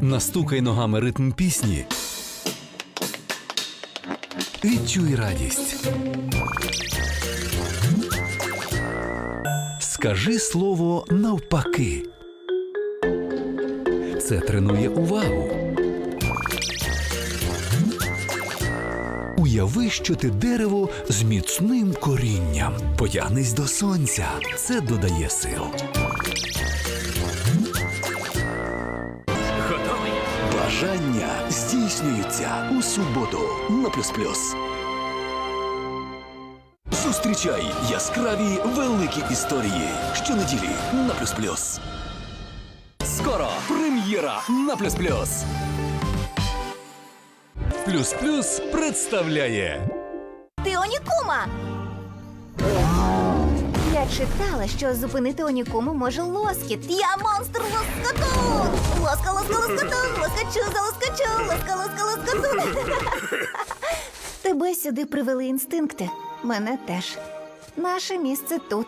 Настукай ногами ритм пісні. Відчуй радість. Скажи слово навпаки. Це тренує увагу. Уяви, що ти дерево з міцним корінням. Потягнись до сонця. Це додає сил. Бажання здійснюються у суботу на плюс плюс. Зустрічай яскраві великі історії щонеділі на плюс плюс. Скоро прем'єра на плюс плюс. Плюс плюс представляє Ти Онікума! Читала, що зупинити онікому може лоскіт. Я монстр лоскотун! Лоска, лоска, лоскотун! Лоскочу, залоскочу! Лоска, лоска, лоскотун! Тебе сюди привели інстинкти. Мене теж. Наше місце тут.